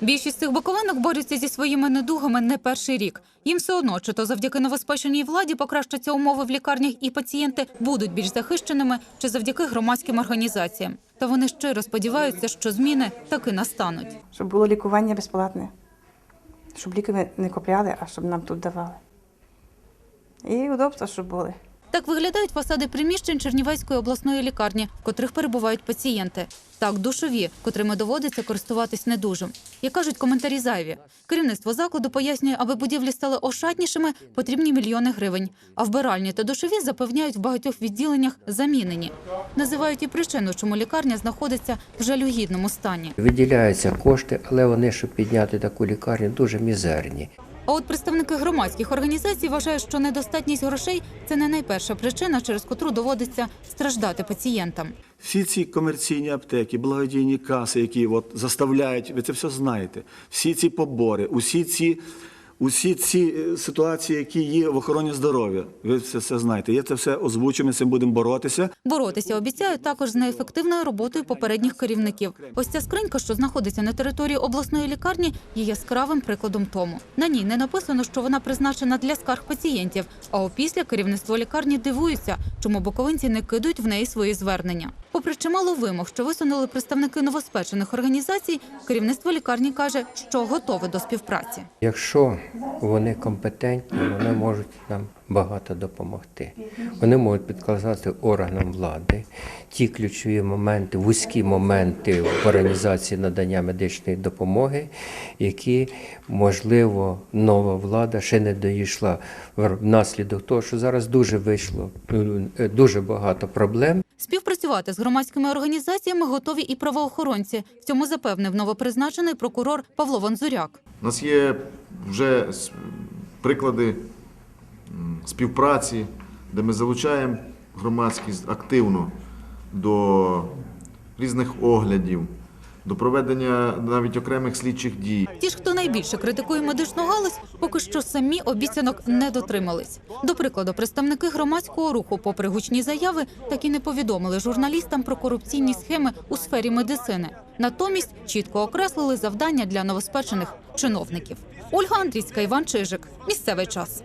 Більшість цих боковинок борються зі своїми недугами не перший рік. Їм все одно, чи то завдяки новоспеченій владі покращаться умови в лікарнях і пацієнти будуть більш захищеними, чи завдяки громадським організаціям. Та вони щиро сподіваються, що зміни таки настануть. щоб було лікування безплатне, щоб ліки не купляли, а щоб нам тут давали. І удобства, щоб були. Так виглядають фасади приміщень Чернівецької обласної лікарні, в котрих перебувають пацієнти. Так, душові, котрими доводиться користуватись недужим. Як кажуть коментарі зайві. Керівництво закладу пояснює, аби будівлі стали ошатнішими, потрібні мільйони гривень. А вбиральні та душові запевняють в багатьох відділеннях замінені. Називають і причину, чому лікарня знаходиться в жалюгідному стані. Виділяються кошти, але вони, щоб підняти таку лікарню, дуже мізерні. А от представники громадських організацій вважають, що недостатність грошей це не найперша причина, через котру доводиться страждати пацієнтам. Всі ці комерційні аптеки, благодійні каси, які от заставляють, ви це все знаєте. Всі ці побори, усі ці, усі ці е, ситуації, які є в охороні здоров'я, ви це все знаєте. Я це все озвучу, ми з цим будемо боротися. Боротися обіцяють також з неефективною роботою попередніх керівників. Ось ця скринька, що знаходиться на території обласної лікарні, є яскравим прикладом тому. На ній не написано, що вона призначена для скарг пацієнтів. А опісля керівництво лікарні дивується, чому боковинці не кидають в неї свої звернення. Попри чимало вимог, що висунули представники новоспечених організацій, керівництво лікарні каже, що готове до співпраці. Якщо вони компетентні, вони можуть нам багато допомогти. Вони можуть підказати органам влади ті ключові моменти, вузькі моменти в організації надання медичної допомоги, які, можливо, нова влада ще не доїшла внаслідок того, що зараз дуже вийшло е, дуже багато проблем. Співпрацювати з громадськими організаціями готові і правоохоронці. В цьому запевнив новопризначений прокурор Павло Ванзуряк. У нас є вже приклади співпраці, де ми залучаємо громадськість активно до різних оглядів, до проведення навіть окремих слідчих дій. Ті ж, хто найбільше критикує медичну галузь, поки що самі обіцянок не дотримались. До прикладу, представники громадського руху, попри гучні заяви, так і не повідомили журналістам про корупційні схеми у сфері медицини. Натомість чітко окреслили завдання для новоспечених чиновників. Ольга Андрійська, Іван Чижик. Місцевий час.